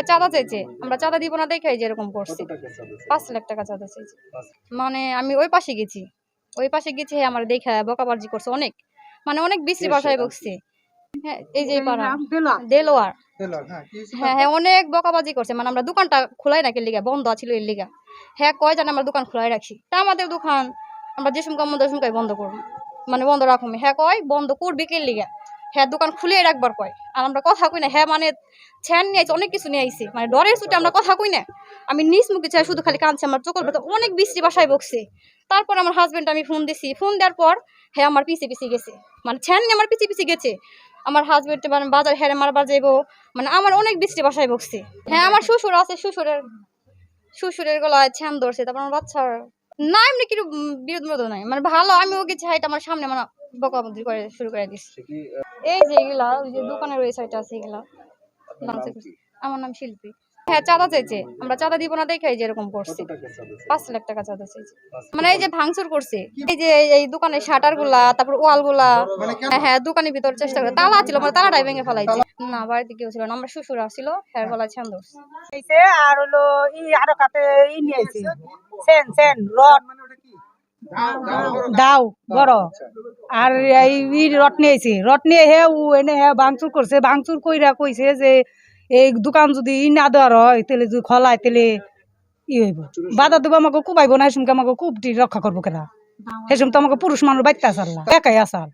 হ্যাঁ চাঁদা চাইছে। আমরা চাঁদা দিব না দেখাই যে এরকম করছি? পাঁচ লাখ টাকা চাঁদা চাইছে। মানে আমি ওই পাশে গেছি। ওই পাশে গেছি হ্যাঁ আমার দেখা বকাবাজি করছে অনেক। মানে অনেক বিশ্রী ভাষায়? বকছে। হ্যাঁ এই যে পাড়া। দেলোয়ার। হ্যাঁ, হ্যাঁ হ্যাঁ অনেক বকাবাজি করছে। মানে আমরা দোকানটা খোলাই রাখি লিগা? বন্ধ ছিল এর লিগা। হ্যাঁ কয় জানে আমরা দোকান খোলাই রাখছি। তা আমাদের দোকান আমরা যে সময় মধ্যে সময় বন্ধ করব। মানে বন্ধ রাখুন হ্যাঁ কয় বন্ধ করবি কে লিগা? হ্যাঁ দোকান খুলে রাখবার কয়। আর আমরা কথা কই না হ্যাঁ মানে ছ্যান নিয়ে আইছে, অনেক কিছু নিয়ে আইছি। মানে ডরের ছুটে আমরা কথা কই না। আমি নিজ মুখে চাই, শুধু খালি কাঁদছে আমার চোখের ভেতর, অনেক বিশ্রী বাসায় বকছে। তারপর আমার হাজবেন্ড আমি ফোন দিছি। ফোন দেওয়ার পর হ্যাঁ আমার পিছিয়ে পিছে গেছে। মানে ছ্যান নিয়ে আমার পিছিয়ে পিছে গেছে। আমার হাজবেন্ড মানে বাজার হ্যাঁ মার বাজাইবো মানে আমার অনেক বৃষ্টি বাসায় বকছে। হ্যাঁ আমার শ্বশুর আছে, শ্বশুরের শ্বশুরের গলায় ছ্যান ধরছে। তারপর আমার বাচ্চার না, এমনি কিছু বিরোধ নাই। মানে ভালো, আমি ওকে চাইটা আমার সামনে মানে বকাবকি করে, শুরু করে দিচ্ছি এই যে এগুলা ওই যে দোকানের ওই সাইডে আছে এগুলা। আমার নাম শিল্পী। হ্যাঁ চাঁদা চাইছে। আমরা চাঁদা দিব না দেখাই যে এরকম করছি? পাঁচ লাখ টাকা চাঁদা চাইছে। মানে এই যে ভাঙচুর করছে। এই যে এই- দোকানের শাটারগুলা তারপর ওয়ালগুলা হ্যাঁ হ্যাঁ দোকানের ভিতর চেষ্টা করে। তালা ছিল মানে তালাটাই ভেঙে ফেলাইছে। না বাড়িতে কেউ ছিল না আমার শ্বশুর আসছিল হ্যাঁ ফেলাই ছন্দ আইছে আর হলো ই আরও কাতে ই নিয়ে সেন সেন রড। দাও বড় আর এই নিয়ে আইছে রড নিয়ে হে ও এনে হে ভাঙচুর করছে। ভাঙচুর কইরা কইছে যে এই দোকান যদি ই না দেওয়ার হয় তাহলে যদি খোলায় তাহলে ই হইব। বাধা দেবো আমাকে কুবাইব না এসমকে আমাকে কুবটি রক্ষা করব কেনা সেসম তো আমাকে পুরুষ মানুষ বাইতে আসাল্লা একাই আসাল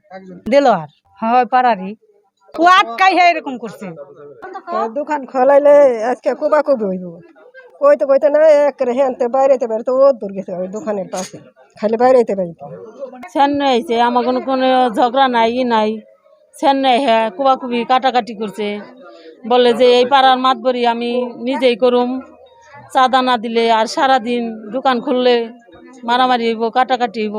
দিল আর। হয় পারারি ও আটকাই হে এরকম করছে। দোকান খোলাইলে আজকে কোবা কবি হইব। কইতে কইতে না এক হেনতে বাইরেতে বাইরে তো ও দূর গেছে ওই দোকানের পাশে। খালি যেতে পারি চেন্নাই হয়েছে আমার কোনো কোনো ঝগড়া নাই, ই নাই। চেন্নাই হ্যাঁ কুবাকুবি কাটাকাটি করছে। বলে যে এই পাড়ার মাতবরি আমি নিজেই করুম। চাঁদা না দিলে আর সারাদিন দোকান খুললে মারামারি হইব, কাটাকাটি হইব।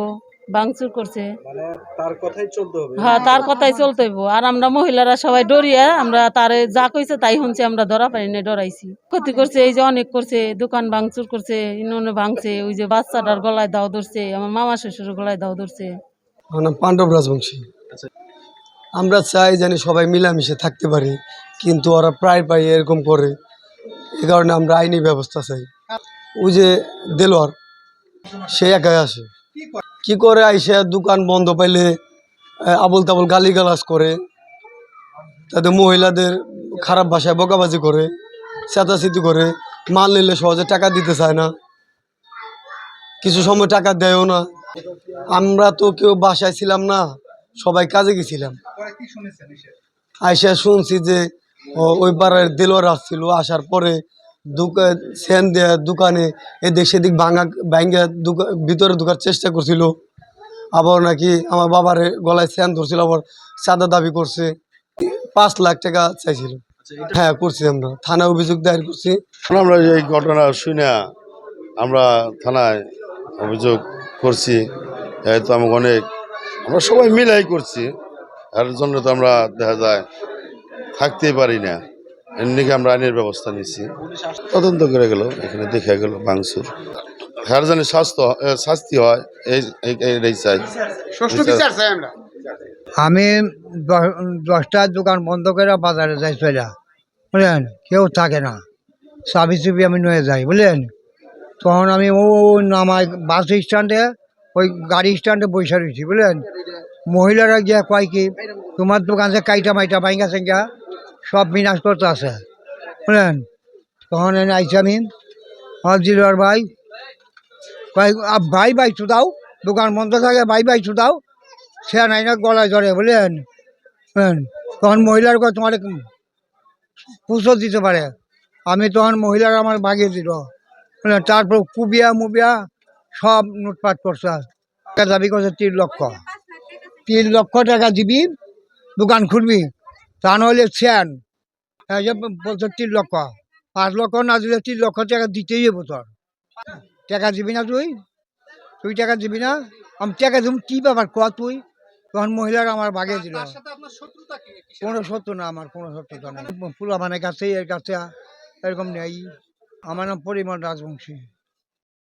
ভাঙচুর করছে। মানে তার কথাই চলতে হবে। হ্যাঁ তার কথাই চলতে হইব। আর আমরা মহিলারা সবাই ডরিয়া আমরা তার যা কইছে তাই শুনছি আমরা ধরা পারি না ডরাইছি। ক্ষতি করছে এই যে অনেক করছে দোকান ভাঙচুর করছে ইনুনে ভাঙছে ওই যে বাচ্চাটার গলায় দাও ধরছে আমার মামা শ্বশুর গলায় দাও ধরছে। আমার নাম পাণ্ডব রাজবংশী। আচ্ছা। আমরা চাই জানি সবাই মিলামিশে থাকতে পারি কিন্তু ওরা প্রায় প্রায় এরকম করে। এ কারণে আমরা আইনি ব্যবস্থা চাই। ওই যে দেলোয়ার সে একাই আসে। কি করে আইসে দোকান বন্ধ পাইলে আবল তাবল গালিগালাজ করে তাদের মহিলাদের খারাপ ভাষায় বকাবাজি করে চেতাচেতি করে, মাল নিলে সহজে টাকা দিতে চায় না কিছু সময় টাকা দেয়ও না আমরা তো কেউ বাসায় ছিলাম না, সবাই কাজে গেছিলাম? আইসা শুনছি যে ওই পাড়ার দেলোয়ার আসছিল, আসার পরে সেন দেয়া দোকানে এদিক সেদিক ভাঙা ভাঙ্গা ভিতরে ঢোকার চেষ্টা করছিল। আবার নাকি আমার বাবার গলায় সেন ধরছিল আবার চাঁদা দাবি করছে। পাঁচ লাখ টাকা চাইছিল। আচ্ছা, হ্যাঁ করছি আমরা। থানা অভিযোগ দায়ের করছি। আমরা এই ঘটনা শুনে আমরা থানায় অভিযোগ করছি তো আমাকে অনেক আমরা সবাই মিলাই করছি। এর জন্য তো আমরা দেখা যায় থাকতেই পারি না। এর নিকে আমরা আইনের ব্যবস্থা নিচ্ছি তদন্ত করে গেল এখানে দেখে গেল ভাঙচুর। হ্যার জানি স্বাস্থ্য শাস্তি হয় এই এই- এই চাই। আমি দশটার দোকান বন্ধ করে বাজারে যাই চলে বুঝলেন? কেউ থাকে না। চাবি চুবি আমি নিয়ে যাই বুঝলেন? তখন আমি ও নামাই বাস স্ট্যান্ডে ওই গাড়ি স্ট্যান্ডে বসে রয়েছি বুঝলেন? মহিলারা গিয়া কয় কি তোমার দোকান যে কাইটা মাইটা বাইঙ্গা সেঙ্গা সব বিনাশ করতে আছে বুঝলেন তখন এনে আইছি আমি। আমার ভাই। কয় "আ, ভাই ভাই দাও দোকান বন্ধ থাকে ভাই ভাই দাও সে নাই না গলায় ধরে বুঝলেন? বুঝলেন? তখন মহিলার কথা তোমার পুষো দিতে পারে। আমি তখন মহিলারা আমার ভাগিয়ে দিল। বুঝলেন তারপর কুবিয়া মুবিয়া সব লুটপাট করছে। দাবি করছে তিন লক্ষ। তিন লক্ষ টাকা দিবি দোকান খুলবি। তা যে বলছে তিন লক্ষ। পাঁচ লক্ষ না দিলে তিন লক্ষ টাকা দিতেই হবে তোর। টাকা দিবি না তুই? তুই টাকা দিবি না? আমি টাকা দিব কী ব্যাপার ক তুই? তখন মহিলারা আমার বাগিয়ে দিল? কোনো সত্য না আমার কোনো সত্যতা নেই। ফুলা মানে কাছে এর কাছে এরকম নেই। আমার নাম পরিমল রাজবংশী।